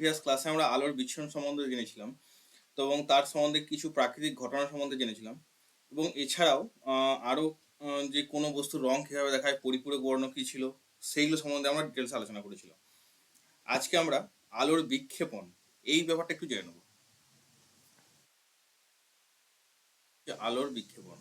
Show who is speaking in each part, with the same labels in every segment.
Speaker 1: Previous ক্লাসে আমরা আলোর বিচ্ছুরণ সম্বন্ধে জেনেছিলাম তো এবং তার সম্বন্ধে কিছু প্রাকৃতিক ঘটনা সম্বন্ধে জেনেছিলাম। এবং এছাড়াও আহ, আরও যে কোনো বস্তুর রং কীভাবে দেখায় পরিপূরক বর্ণ কি ছিল সেইগুলো সম্বন্ধে আমরা ডিটেলস আলোচনা করেছিলাম। আজকে আমরা আলোর বিক্ষেপণ এই ব্যাপারটা একটু জেনে নেব। আলোর বিক্ষেপণ।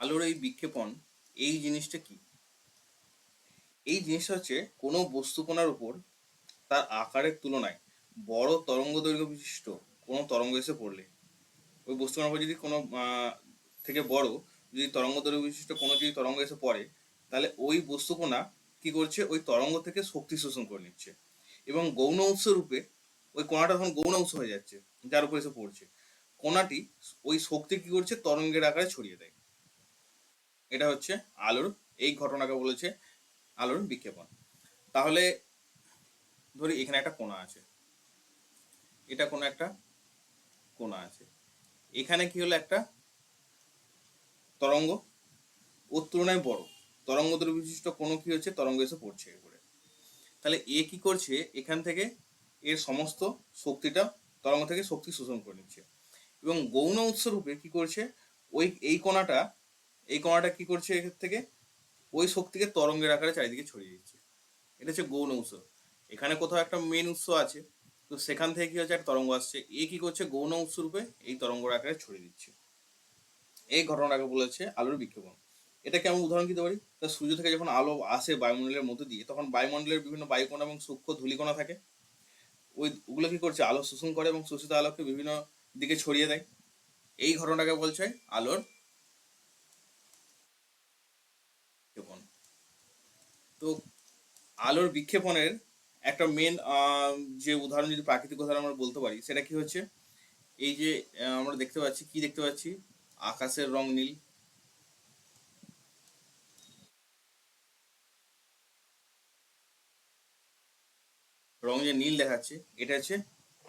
Speaker 1: আলোর এই বিক্ষেপণ এই জিনিসটা কি? এই জিনিসটা হচ্ছে কোনো বস্তুকণার উপর তার আকারের তুলনায় বড় তরঙ্গ দৈর্ঘ্য বিশিষ্ট কোনো তরঙ্গ এসে পড়লে। ওই বস্তুকণার উপর যদি কোনো থেকে বড় যদি তরঙ্গ দৈর্ঘ্য বিশিষ্ট কোনো যদি তরঙ্গ এসে পড়ে, তাহলে ওই বস্তুকণা কি করছে? ওই তরঙ্গ থেকে শক্তি শোষণ করে নিচ্ছে। এবং গৌণ উৎস রূপে ওই কণাটা তখন গৌণ উৎস হয়ে যাচ্ছে, যার উপর এসে পড়ছে। কণাটি ওই শক্তি কি করছে? তরঙ্গের আকারে ছড়িয়ে দেয়। এটা হচ্ছে আলোর, এই ঘটনাকে বলেছে আলোর বিক্ষেপণ। তাহলে ধরি এখানে একটা কোণা আছে। এটা কোনো একটা কোণা আছে। এখানে কি হলো একটা তরঙ্গ? ওর তুলনায় বড়। তরঙ্গ বিশিষ্ট কোনো কি হচ্ছে? তরঙ্গ এসে পড়ছে এরপরে। তাহলে এ কি করছে? এখান থেকে এর সমস্ত শক্তিটা তরঙ্গ থেকে শক্তি শোষণ করে নিচ্ছে। এবং গৌণ উৎস রূপে কি করছে? ওই, এই কণাটা এই কণাটা কি করছে এর থেকে? ওই শক্তিকে তরঙ্গের আকারে চারিদিকে ছড়িয়ে দিচ্ছে। এটা হচ্ছে গৌণ উৎস। এখানে কোথাও একটা মেন উৎস আছে। তো সেখান থেকে কি হচ্ছে? একটা তরঙ্গ আসছে। এ কি করছে? গৌণ উৎস রূপে এই তরঙ্গের আকারে ছড়িয়ে দিচ্ছে। এই ঘটনাটাকে বলেছে আলোর বিক্ষেপণ। এটাকে আমি উদাহরণ দিতে পারি? তা সূর্য থেকে যখন আলো আসে বায়ুমণ্ডলের মধ্যে দিয়ে, তখন বায়ুমণ্ডলের বিভিন্ন বায়ুকণা এবং সূক্ষ্ম ধূলিকণা থাকে। ওই ওগুলো কি করছে? আলো শোষণ করে এবং শোষিত আলোকে বিভিন্ন দিকে ছড়িয়ে দেয়। এই ঘটনাটাকে বলছে আলোর বিক্ষেপণ তো আলোর বিক্ষেপণের একটা মেন যে উদাহরণ, যদি প্রাকৃতিক উদাহরণ আমরা বলতে পারি, সেটা কি হচ্ছে? এই যে আমরা দেখতে পাচ্ছি, কি দেখতে পাচ্ছি? আকাশের রং নীল। রং যে নীল দেখাচ্ছে, এটা হচ্ছে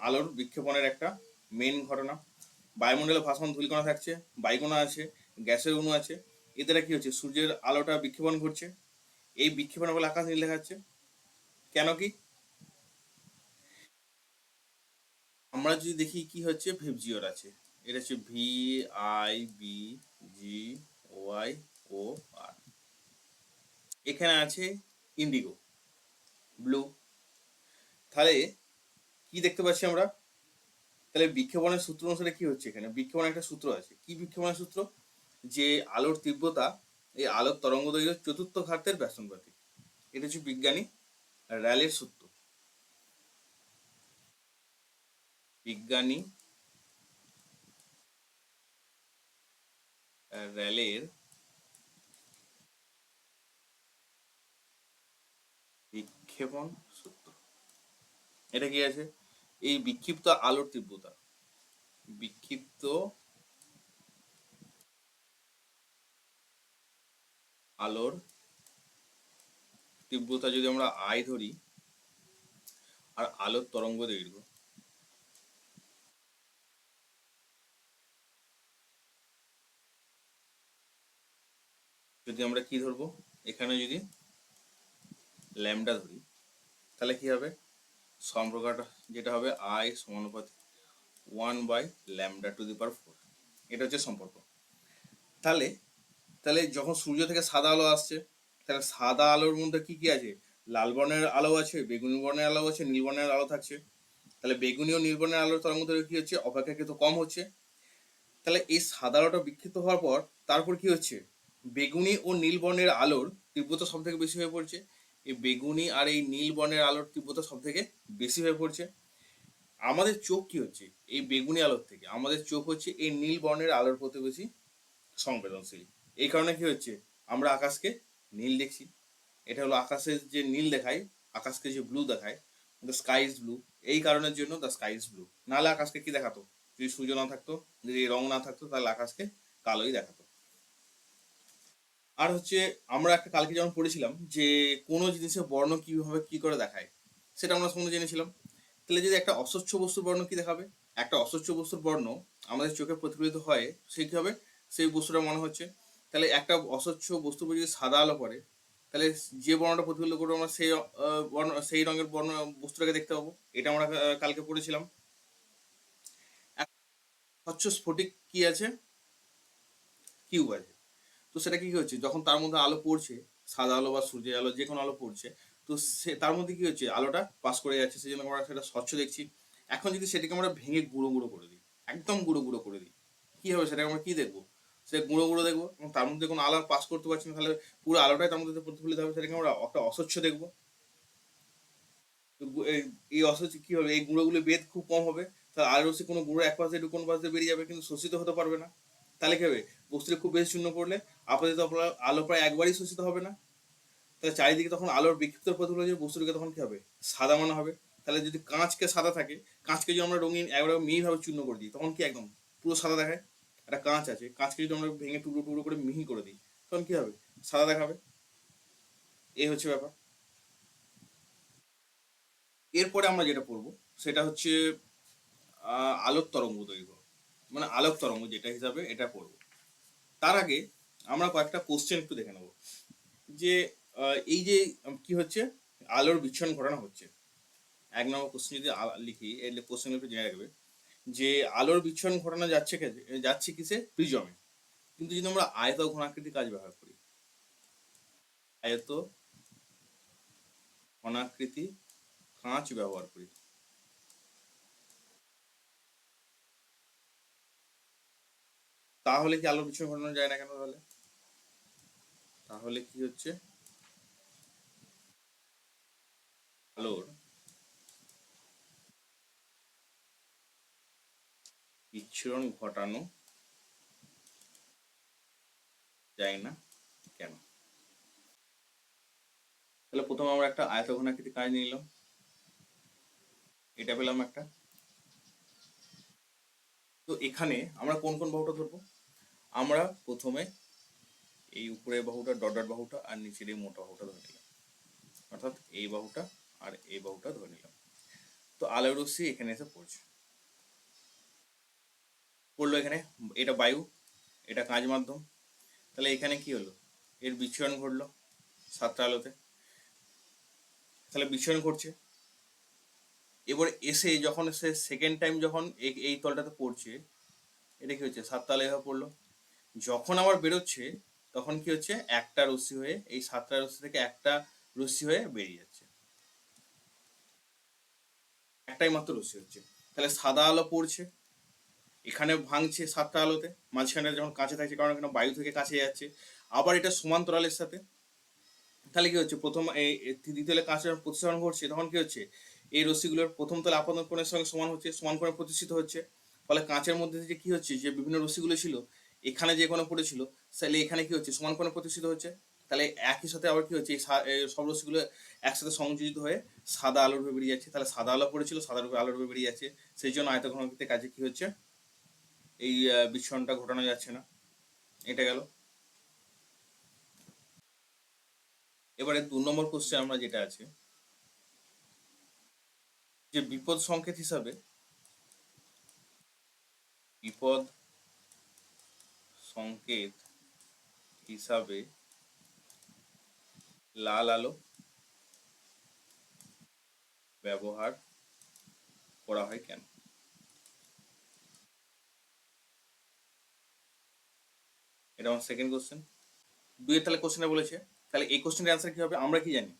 Speaker 1: আলোর বিক্ষেপণের একটা মেন ঘটনা। বায়ুমণ্ডলে ভাসমান ধূলিকণা থাকছে, বায়ুকণা আছে, গ্যাসের অণু আছে। এদের কি হচ্ছে? সূর্যের আলোটা বিক্ষেপণ ঘটছে। এই বিক্ষেপণের বলে আকাশ নীল দেখাচ্ছে। কেন কি? আমরা যদি দেখি কি হচ্ছে ভেবজিওর আছে। এটা হচ্ছে V I B G Y O R এখানে আছে ইন্ডিগো ব্লু তাহলে কি দেখতে পাচ্ছি আমরা? তাহলে বিক্ষেপণের সূত্র অনুসারে কি হচ্ছে এখানে? বিক্ষেপণের একটা সূত্র আছে। কি বিক্ষেপণের সূত্র? যে আলোর তীব্রতা এই আলোর তরঙ্গ দৈর্ঘ্য চতুর্থ ঘাতের ব্যসনপাতি এটা হচ্ছে বিজ্ঞানী র্যালের সূত্র। বিজ্ঞানী র্যালের বিক্ষেপণ সূত্র। এটা কি আছে? এই বিক্ষিপ্ত আলোর তীব্রতা। বিক্ষিপ্ত আলোর তীব্রতা যদি আমরা আই ধরি, আর আলোর তরঙ্গ দৈর্ঘ্য, যদি আমরা কি ধরবো? এখানে যদি ল্যামডা ধরি, তাহলে কি হবে? সম্পর্কটা যেটা হবে আই সমানুপাতিক one by lambda to the power four এটা হচ্ছে সম্পর্ক। তাহলে তাহলে যখন সূর্য থেকে সাদা আলো আসছে, তাহলে সাদা আলোর মধ্যে কি কি আছে? লাল বর্ণের আলো আছে, বেগুনি বর্ণের আলো আছে, নীল বর্ণের আলো থাকছে। তাহলে বেগুনি ও নীল বর্ণের আলোর তরঙ্গ দৈর্ঘ্য কি হচ্ছে? অপেক্ষাকৃত কম হচ্ছে। তাহলে এই সাদা আলোটা বিক্ষিপ্ত হওয়ার পর, তারপর কি হচ্ছে? বেগুনি ও নীল বর্ণের আলোর তীব্রতা সব থেকে বেশি হয়ে পড়ছে। এই বেগুনি আর এই নীল বর্ণের আলোর তীব্রতা সব থেকে বেশি হয়ে পড়ছে। আমাদের চোখ কি হচ্ছে? এই বেগুনি আলোর থেকে। আমাদের চোখ হচ্ছে এই নীল বর্ণের আলোর প্রতি বেশি সংবেদনশীল। এই কারণে কি হচ্ছে? আমরা আকাশকে নীল দেখছি। এটা হলো আকাশের যে নীল দেখায়, আকাশকে যে ব্লু দেখায় দ্য স্কাই ইজ ব্লু এই কারণের জন্য দ্য স্কাই ইজ ব্লু নাহলে আকাশকে কি দেখাতো? যদি সূর্য না থাকতো, যদি রং না থাকতো, তাহলে আকাশকে কালোই দেখাতো। আর হচ্ছে, আমরা একটা কালকে যেমন পড়েছিলাম যে কোনো জিনিসের বর্ণ কীভাবে কি করে দেখায়, সেটা আমরা সম্বন্ধে জেনেছিলাম। তাহলে যদি একটা অস্বচ্ছ বস্তুর বর্ণ কি দেখাবে? একটা অস্বচ্ছ বস্তুর বর্ণ আমাদের চোখে প্রতিফলিত হয় সে কি হবে? সেই বস্তুটা মনে হচ্ছে তাহলে একটা অস্বচ্ছ উপর যদি সাদা আলো পড়ে, তাহলে যে বর্ণটা প্রতিফলিত করব আমরা সেই বর্ণ, সেই রঙের বর্ণ, বস্তুটাকে দেখতে পাবো। এটা আমরা কালকে পড়েছিলাম। স্বচ্ছ স্ফটিক কি আছে? কিউব আছে। তো সেটা কি হচ্ছে? যখন তার মধ্যে আলো পড়ছে, সাদা আলো বা সূর্যের আলো যে কোনো আলো পড়ছে, তো সে, তার মধ্যে কি হচ্ছে? আলোটা পাস করে যাচ্ছে, সেই জন্য আমরা সেটা স্বচ্ছ দেখছি। এখন যদি সেটাকে আমরা ভেঙে গুঁড়ো গুঁড়ো করে দিই, একদম গুঁড়ো গুঁড়ো করে দিই, কি হবে? সেটাকে আমরা কি দেখব? সে গুঁড়ো গুঁড়ো দেখব, এবং তার মধ্যে কোনো আলো পাস করতে পারছি না, তাহলে পুরো আলোটাই তার মধ্যে প্রতিফলিত হবে, সেটাকে আমরা একটা অস্বচ্ছ দেখব। এই- অস্বচ্ছ কি হবে? এই গুঁড়োগুলো বেদ খুব কম হবে, তাহলে আলো রশ্মি কোনো গুঁড়ো এক পাশে কোনো পাশে বেরিয়ে যাবে, কিন্তু শোষিত হতে পারবে না। তাহলে কি হবে? বস্তুটা খুব বেশি শূন্য পড়লে আপাতত আলো প্রায় একবারই শোষিত হবে না। তাহলে চারিদিকে তখন আলোর বিক্ষিপ্ত প্রতিফলন বস্তুটিকে তখন কি হবে? সাদা মনে হবে। তাহলে যদি কাঁচকে সাদা থাকে, কাঁচকে যদি আমরা রঙিন, একবারে মিহিভাবে চূর্ণ করে দিই, তখন কি একদম পুরো সাদা দেখায়? একটা কাঁচ আছে, কাঁচকে যদি আমরা ভেঙে টুকরো টুকরো করে মিহি করে দিই, তখন কি হবে? সাদা দেখাবে। এই হচ্ছে ব্যাপার। এরপরে আমরা যেটা পড়ব সেটা হচ্ছে আলোক তরঙ্গ দৈর্ঘ্য মানে আলোক তরঙ্গ যেটা হিসাবে এটা পড়ব তার আগে আমরা কয়েকটা কোশ্চেন একটু দেখে নেব। যে এই যে, কি হচ্ছে? আলোর বিচ্ছন ঘটনা হচ্ছে। এক নম্বর কোশ্চেন যদি লিখি এই কোশ্চেন একটু জেনে রাখবে। যে আলোর বিচ্ছন ঘটানো যাচ্ছে যাচ্ছে কিসে? প্রিজমে। কিন্তু যদি আমরা আয়ত ঘনাকৃতি কাজ ব্যবহার করি, আয়ত, ঘনাকৃতি কাঁচ ব্যবহার করি। তাহলে কি আলোর বিচ্ছন ঘটানো যায় না কেন তাহলে? তাহলে কি হচ্ছে? আলোর বিচ্ছুরণ ঘটানো যায় না কেন? তাহলে প্রথমে আমরা একটা আয়তঘনাকৃতি কাজ নিলাম। এটা পেলাম একটা। তো এখানে আমরা কোন কোন বাহুটা ধরবো? আমরা প্রথমে এই উপরের বাহুটা, ডট ডট বাহুটা আর নিচের এই মোটা বাহুটা ধরে নিলাম। অর্থাৎ এই বাহুটা আর এই বাহুটা ধরে নিলাম। তো আলোর রশ্মি এখানে এসে পড়ছে। পড়ল এখানে, এটা বায়ু, এটা কাঁচ মাধ্যম। তাহলে এখানে কি হলো? এর বিচ্ছুরণ ঘটলো সাতটা আলোতে। তাহলে বিচ্ছুরণ ঘটছে। এবার এসে যখন সে সেকেন্ড টাইম যখন এই- তলটাতে পড়ছে, এটা কি হচ্ছে? সাতটা আলো এভাবে পড়ল। যখন আবার বেরোচ্ছে, তখন কি হচ্ছে? একটা রশ্মি হয়ে, এই সাতটা রশ্মি থেকে একটা রশ্মি হয়ে বেরিয়ে যাচ্ছে। একটাই মাত্র রশ্মি হচ্ছে। তাহলে সাদা আলো পড়ছে। এখানে ভাঙছে সাতটা আলোতে, মাঝখানে যখন কাছে থাকছে, কারণ এখানে বায়ু থেকে কাছে যাচ্ছে। আবার এটা সমান্তরালের সাথে। তাহলে কি হচ্ছে? প্রথম এই দ্বিতীয় তলে যখন প্রতিসরণ ঘটছে, তখন কি হচ্ছে? এই রশ্মিগুলোর প্রথম তলে আপন কোণের সঙ্গে সমান হচ্ছে, সমান কোণে প্রতিষ্ঠিত হচ্ছে। ফলে কাঁচের মধ্যে যে কি হচ্ছে? যে বিভিন্ন রশ্মিগুলো ছিল, এখানে যে কোনো পড়েছিল, তাহলে এখানে কি হচ্ছে? সমান কোণে প্রতিষ্ঠিত হচ্ছে। তাহলে একই সাথে আবার কি হচ্ছে? এই সব রশ্মিগুলো একসাথে সংযোজিত হয়ে সাদা আলোর বেরিয়ে যাচ্ছে। তাহলে সাদা আলো পড়েছিল, সাদা আলোর বেরিয়ে যাচ্ছে। সেই জন্য আয়তঘনকৃতের কাজে কি হচ্ছে? এই আহ, বিচ্ছুরণটা ঘটানো যাচ্ছে না। এটা গেল। এবারে দু নম্বর কোশ্চেন আমরা যেটা আছে যে বিপদ সংকেত হিসাবে বিপদ সংকেত হিসাবে লাল আলো ব্যবহার করা হয় কেন? এটা আমার সেকেন্ড কোশ্চেন দুইয়ের তাহলে কোশ্চেনে বলেছে, তাহলে এই কোশ্চেনের অ্যান্সার কি হবে আমরা কি জানি?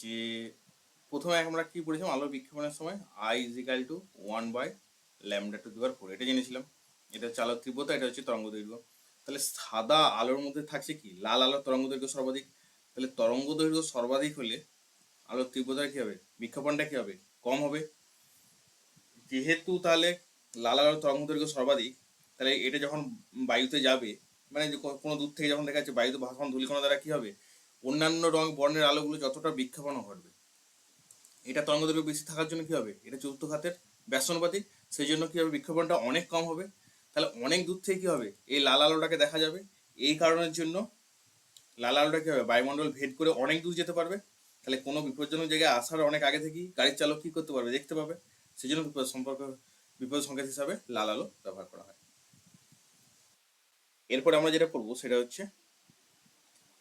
Speaker 1: যে প্রথমে আমরা কি পড়েছিলাম? আলোর বিক্ষেপণের সময় I is equal to one by lambda to the power four এটা জেনেছিলাম। এটা আলোর তীব্রতা, এটা হচ্ছে তরঙ্গ দৈর্ঘ্য। তাহলে সাদা আলোর মধ্যে থাকছে কি? লাল আলোর তরঙ্গ দৈর্ঘ্য সর্বাধিক। তাহলে তরঙ্গ দৈর্ঘ্য সর্বাধিক হলে আলোর তীব্রতা কি হবে? বিক্ষেপণটা কি হবে? কম হবে। যেহেতু তাহলে লাল আলোর তরঙ্গ দৈর্ঘ্য সর্বাধিক, তাহলে এটা যখন বায়ুতে যাবে মানে কোনো দূর থেকে যখন দেখা যাচ্ছে বায়ুতে ভাসমান ধূলিকণা দ্বারা কি হবে? অন্যান্য রং বর্ণের আলোগুলো যতটা বিক্ষেপণ ঘটবে। এটা তরঙ্গ দৈর্ঘ্য বেশি থাকার জন্য কি হবে? এটা চতুর্থ খাতের ব্যসনপাতিক সেই জন্য কি হবে? বিক্ষেপণটা অনেক কম হবে। তাহলে অনেক দূর থেকে কি হবে? এই লাল আলোটাকে দেখা যাবে। এই কারণের জন্য লাল আলোটা কি হবে? বায়ুমণ্ডল ভেদ করে অনেক দূর যেতে পারবে। তাহলে কোনো বিপজ্জনক জায়গায় আসার অনেক আগে থেকেই গাড়ির চালক কি করতে পারবে? দেখতে পাবে। সেই জন্য বিপদ সম্পর্ক, বিপদ সংকেত হিসাবে লাল আলো ব্যবহার করা হয়। এরপরে আমরা যেটা করব সেটা হচ্ছে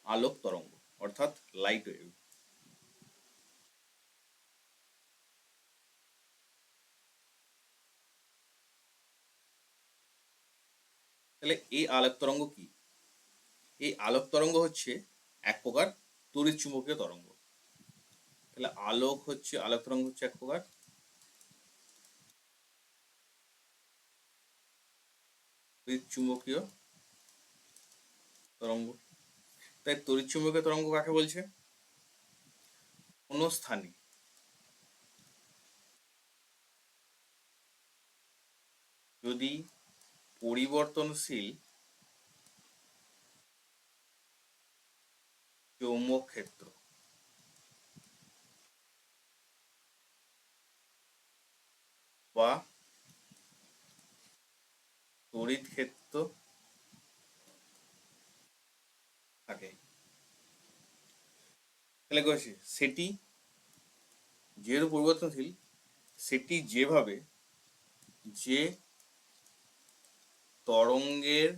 Speaker 1: আলোক তরঙ্গ, অর্থাৎ লাইট ওয়েভ তাহলে এই আলোক তরঙ্গ কি? এই আলোক তরঙ্গ হচ্ছে এক প্রকার তড়িৎ চুম্বকীয় তরঙ্গ। তাহলে আলোক হচ্ছে, আলোক তরঙ্গ হচ্ছে এক প্রকার। তড়িৎ চুম্বকীয় তরঙ্গ। তাই তড়িৎ চুম্বকীয় তরঙ্গ কাকে বলছে? কোন যদি পরিবর্তনশীল চৌম্বক ক্ষেত্র বা তড়িৎ ক্ষেত্র থাকে। তাহলে কয়েছি সেটি যেহেতু পরিবর্তনশীল, সেটি যেভাবে যে তরঙ্গের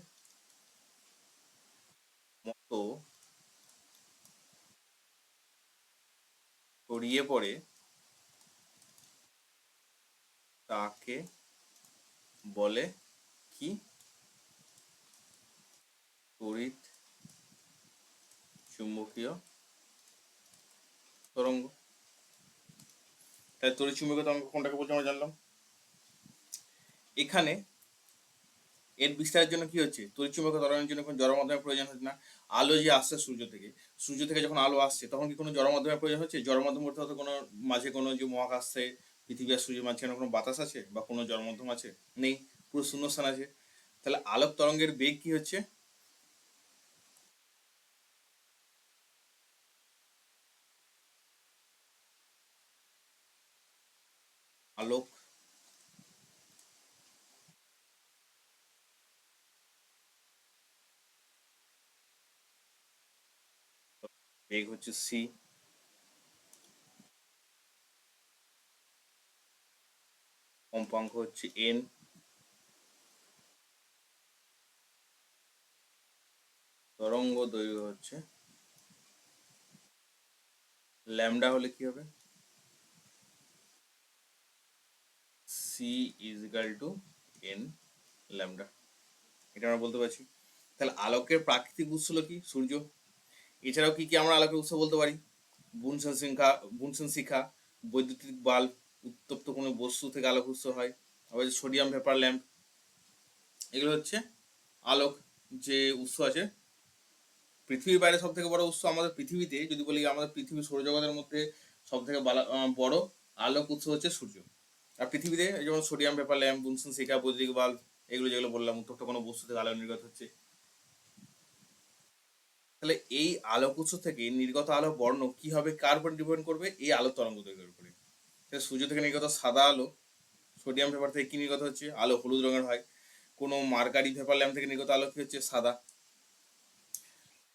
Speaker 1: মতো ছড়িয়ে পড়ে, তাকে বলে কি? তড়িৎ চুম্বকীয় তরঙ্গ। তাই তড়িৎ চুম্বকীয় তরঙ্গ কোনটাকে বলছে আমরা জানলাম? এখানে এর বিস্তারের জন্য কি হচ্ছে? তড়িৎ চুম্বকীয় তরঙ্গের জন্য কোনো জড় মাধ্যমের প্রয়োজন হচ্ছে না। আলো যে আসছে সূর্য থেকে সূর্য থেকে যখন আলো আসছে, তখন কি কোনো জড় মাধ্যমের প্রয়োজন হচ্ছে? জড় মাধ্যম বলতে হয়তো কোনো মাঝে কোনো যে মহাকাশ পৃথিবী আর সূর্যের মাঝখানে কোনো বাতাস আছে বা কোনো জড় মাধ্যম আছে? নেই, পুরো শূন্যস্থান আছে। তাহলে আলোক তরঙ্গের বেগ কি হচ্ছে আলোক বেগ হচ্ছে সি কম্পাঙ্ক হচ্ছে এন তরঙ্গ দৈর্ঘ্য হচ্ছে ল্যামডা হলে কি হবে? C is two N lambda এটা আমরা বলতে পারছি। তাহলে আলোকের প্রাকৃতিক উৎস হলো কি? সূর্য। এছাড়াও কি কি আমরা আলোকের উৎস বলতে পারি? বুনসেন শিখা বুনসেন শিখা, বৈদ্যুতিক বাল্ব, উত্তপ্ত কোনো বস্তু থেকে আলোক উৎস হয়। আবার সোডিয়াম ভেপার ল্যাম্প, এগুলো হচ্ছে আলোক যে উৎস আছে। পৃথিবীর বাইরে সব থেকে বড় উৎস আমাদের পৃথিবীতে, যদি বলি আমাদের পৃথিবী সৌরজগতের মধ্যে সব থেকে বড় আলোক উৎস হচ্ছে সূর্য। আর পৃথিবীতে যেমন সোডিয়াম ভেপার ল্যাম্প, বুনসেন শিখা, বৈদ্যুতিক বাল্ব, এগুলো যেগুলো বললাম, উত্তপ্ত কোনো বস্তু থেকে আলো নির্গত হচ্ছে। তাহলে এই আলোক থেকে নির্গত আলো বর্ণ কি হবে কার উপর ডিপেন্ড করবে? এই আলো তরঙ্গ দৈর্ঘ্যের উপরে। সূর্য থেকে নির্গত সাদা আলো সোডিয়াম ভেপার থেকে কি নির্গত হচ্ছে? আলো হলুদ রঙের হয়। কোনো মার্কারি ভেপার ল্যাম্প থেকে নির্গত আলো কি হচ্ছে? সাদা।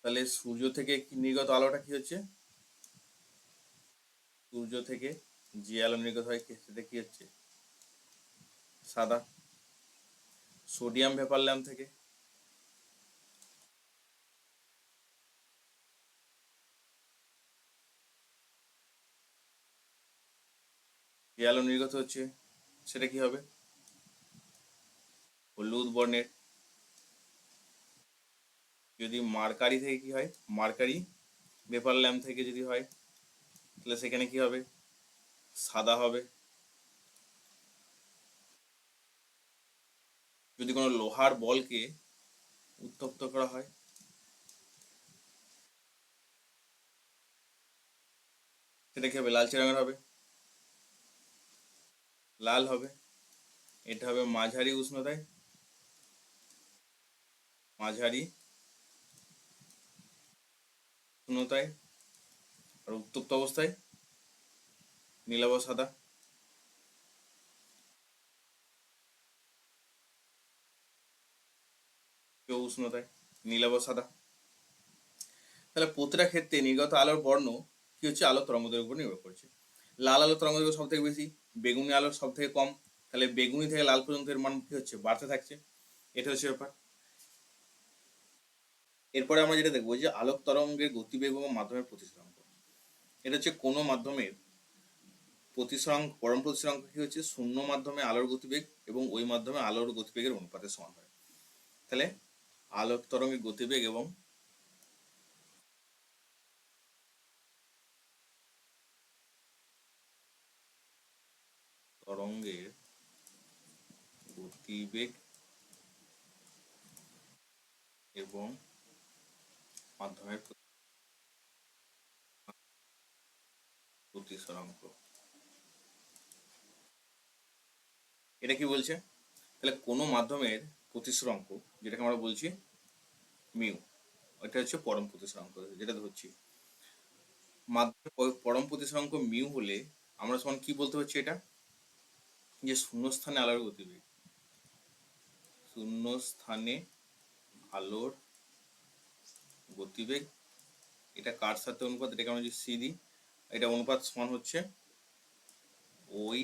Speaker 1: তাহলে সূর্য থেকে নির্গত আলোটা কি হচ্ছে? সূর্য থেকে যে আলো নির্গত হয় সেটা কি হচ্ছে? সাদা। সোডিয়াম ভেপার ল্যাম্প থেকে। যে আলো নির্গত হচ্ছে, সেটা কি হবে? হলুদ বর্ণের। যদি মার্কারি থেকে কি হয়? মার্কারি, পেপার ল্যাম্প থেকে যদি হয়, তাহলে সেখানে কি হবে? সাদা হবে। যদি কোনো লোহার বলকে উত্তপ্ত করা হয়, সেটা কি হবে? লালচে রঙের হবে। লাল হবে। এটা হবে মাঝারি উষ্ণতায়। মাঝারি উষ্ণতায় আর উত্তপ্ত অবস্থায়। নীলাভ সাদা। উষ্ণতায় নীলাভ সাদা। তাহলে প্রতিটা ক্ষেত্রে নির্গত আলোর বর্ণ কি হচ্ছে? আলো তরঙ্গদের উপর নির্ভর করছে। লাল আলো তরঙ্গদৈর্ঘ্য সব থেকে বেশি বেগুনি আলো সব থেকে কম, তাহলে বেগুনি থেকে লাল পর্যন্ত এর মান কি হচ্ছে? বাড়তে থাকছে। এটা হচ্ছে ব্যাপার। এরপরে আমরা যেটা দেখব যে আলোক তরঙ্গের গতিবেগ এবং মাধ্যমের প্রতিসরাঙ্ক। এটা হচ্ছে কোনো মাধ্যমের প্রতিসরাঙ্ক, পরম প্রতিসরাঙ্ক কি হচ্ছে? শূন্য মাধ্যমে আলোর গতিবেগ এবং ওই মাধ্যমে আলোর গতিবেগের অনুপাতে সমান হয়। তাহলে আলোক তরঙ্গের গতিবেগ এবং তরঙ্গের গতিবেগ এবং মাধ্যমের প্রতিসরাঙ্ক। এটা কি বলছে? তাহলে কোনো মাধ্যমের প্রতিসরাঙ্ক, যেটাকে আমরা বলছি মিউ, এটা হচ্ছে পরম প্রতিসরাঙ্ক, যেটা ধরছি। মাধ্যমের পরম প্রতিসরাঙ্ক মিউ হলে আমরা সমান কি বলতে পারছি এটা? যে শূন্যস্থানে আলোর গতিবেগ। শূন্য স্থানে আলোর গতিবেগ। এটা কার সাথে অনুপাত? এটাকে আমরা যদি সি দিই, এটা অনুপাত সমান হচ্ছে ওই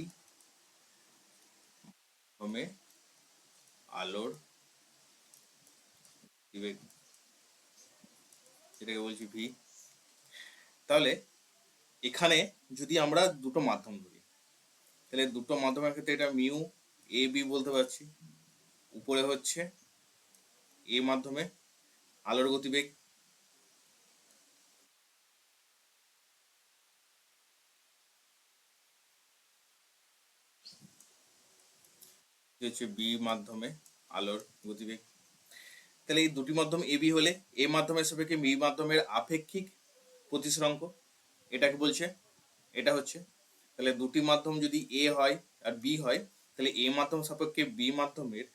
Speaker 1: মাধ্যমে আলোর গতিবেগ। এটাকে বলছি ভি তাহলে এখানে যদি আমরা দুটো মাধ্যম ধরি, তাহলে দুটো মাধ্যমের ক্ষেত্রে এটা মিউ এ বি বলতে পারছি। উপরে হচ্ছে এ মাধ্যমে আলোর গতিবেগ হচ্ছে বি মাধ্যমে আলোর গতিবেগ। তাহলে এই দুটি মাধ্যম এ বি হলে এ মাধ্যমের সাপেক্ষে বি মাধ্যমের আপেক্ষিক প্রতিসরাঙ্ক এটাকে বলছে। এটা হচ্ছে, তাহলে দুটি মাধ্যম যদি এ হয় আর বি হয়, তাহলে এ মাধ্যম সাপেক্ষে বি মাধ্যমের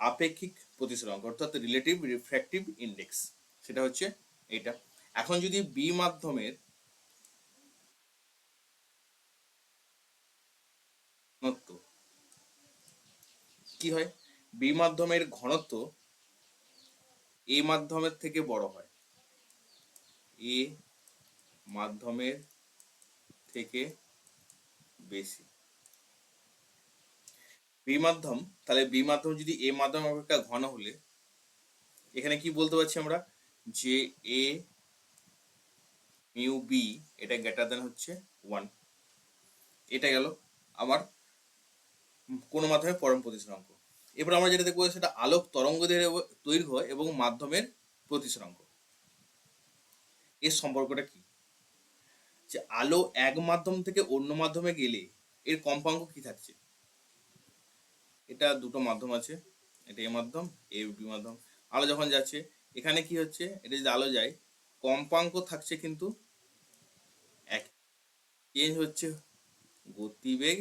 Speaker 1: আপেক্ষিক প্রতিসরাঙ্ক অর্থাৎ রিলেটিভ রিফ্র্যাক্টিভ ইন্ডেক্স সেটা হচ্ছে এটা। এখন যদি বি মাধ্যমের ঘনত্ব, কি হয়? বি মাধ্যমের ঘনত্ব এ মাধ্যমের থেকে বড় হয়। এ মাধ্যমের থেকে বেশি। বি মাধ্যম তাহলে বি মাধ্যম যদি এ মাধ্যম অপেক্ষা ঘন হলে, এখানে কি বলতে পারছি আমরা? যে এ মিউ বি, এটা গ্রেটার দেন হচ্ছে ওয়ান এটা গেল আমার কোনো মাধ্যমে পরম প্রতিসরাঙ্ক এবার আমরা যেটা দেখব সেটা আলোক তরঙ্গ দৈর্ঘ্য এবং মাধ্যমের প্রতিসরাঙ্ক এর সম্পর্কটা কি? যে আলো এক মাধ্যম থেকে অন্য মাধ্যমে গেলে এর কম্পাঙ্ক কি থাকছে? এটা দুটো মাধ্যম আছে। এটা এ মাধ্যম, এ বি মাধ্যম। আলো যখন যাচ্ছে, এখানে কি হচ্ছে, এটা যদি আলো যায়, কম্পাঙ্ক থাকছে কিন্তু এক। চেঞ্জ হচ্ছে, গতিবেগ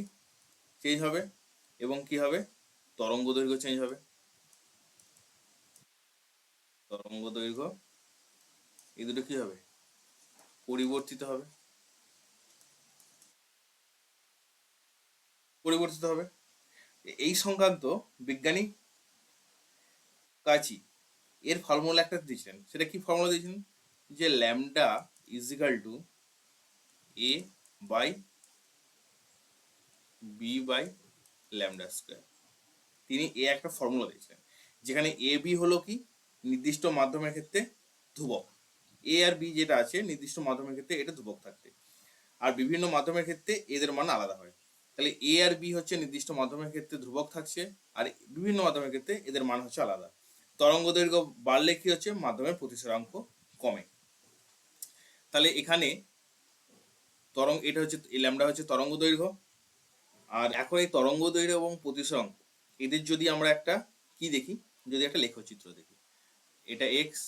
Speaker 1: চেঞ্জ হবে এবং কি হবে? তরঙ্গ দৈর্ঘ্য চেঞ্জ হবে। তরঙ্গ দৈর্ঘ্য, এই দুটো কি হবে? পরিবর্তিত হবে। পরিবর্তিত হবে। এই সংক্রান্ত বিজ্ঞানী কাচি এর ফর্মুলা একটা দিয়েছেন সেটা কি ফর্মুলা দিয়েছেন যে lambda is equal to A by B by lambda square তিনি এ একটা ফর্মুলা দিয়েছেন যেখানে এ বি হলো কি? নির্দিষ্ট মাধ্যমের ক্ষেত্রে ধ্রুবক। এ আর বি যেটা আছে, নির্দিষ্ট মাধ্যমের ক্ষেত্রে এটা ধ্রুবক থাকতে। আর বিভিন্ন মাধ্যমের ক্ষেত্রে এদের মান আলাদা হয়। তাহলে এ আর বি হচ্ছে নির্দিষ্ট মাধ্যমের ক্ষেত্রে ধ্রুবক থাকছে, আর বিভিন্ন মাধ্যমের ক্ষেত্রে এদের মান হচ্ছে আলাদা। তরঙ্গ দৈর্ঘ্য বাড়লে কি হচ্ছে? মাধ্যমের প্রতিসরাঙ্ক কমে। তাহলে এখানে তরঙ্গ, এটা হচ্ছে ল্যামডা হচ্ছে তরঙ্গ দৈর্ঘ্য, আর এখন এই তরঙ্গ দৈর্ঘ্য এবং প্রতিসরাঙ্ক এদের যদি আমরা একটা কি দেখি? যদি একটা লেখচিত্র দেখি। এটা এক্স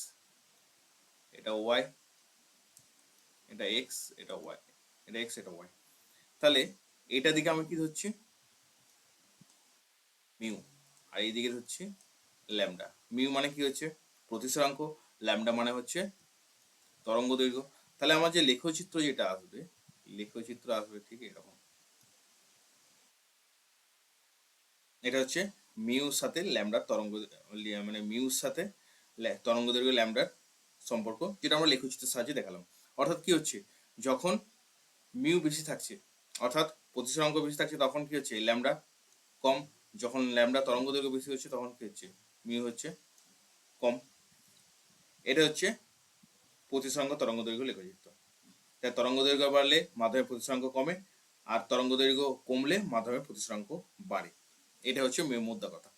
Speaker 1: এটা ওয়াই এটা এক্স এটা ওয়াই এটা এক্স এটা ওয়াই তাহলে এটা দিকে আমি কি ধরছি? মিউ। আর এই দিকে ধরছি ল্যামডা। মিউ মানে কি হচ্ছে? প্রতিসরাঙ্ক। ল্যামডা মানে হচ্ছে তরঙ্গ দৈর্ঘ্য। তাহলে আমার যে লেখচিত্র যেটা আসবে, লেখচিত্র আসবে ঠিক এরকম। এটা হচ্ছে মিউর সাথে ল্যামডার তরঙ্গ মানে মিউর সাথে তরঙ্গ দৈর্ঘ্য ল্যামডার সম্পর্ক, যেটা আমরা লেখচিত্রের সাহায্যে দেখালাম। অর্থাৎ কি হচ্ছে? যখন মিউ বেশি থাকছে, অর্থাৎ প্রতিসরাঙ্ক বেশি থাকছে, তখন কি হচ্ছে? ল্যামডা কম। যখন ল্যামডা তরঙ্গ দৈর্ঘ্য বেশি হচ্ছে, তখন কি হচ্ছে? মি হচ্ছে কম। এটা হচ্ছে প্রতিসঙ্গ তরঙ্গ দৈর্ঘ্য লেখযুক্ত। তাই তরঙ্গ দৈর্ঘ্য বাড়লে মাধ্যমের প্রতিসঙ্গ কমে, আর তরঙ্গ দৈর্ঘ্য কমলে মাধ্যমের প্রতিসঙ্গ বাড়ে। এটা হচ্ছে মে- মুদ্রা কথা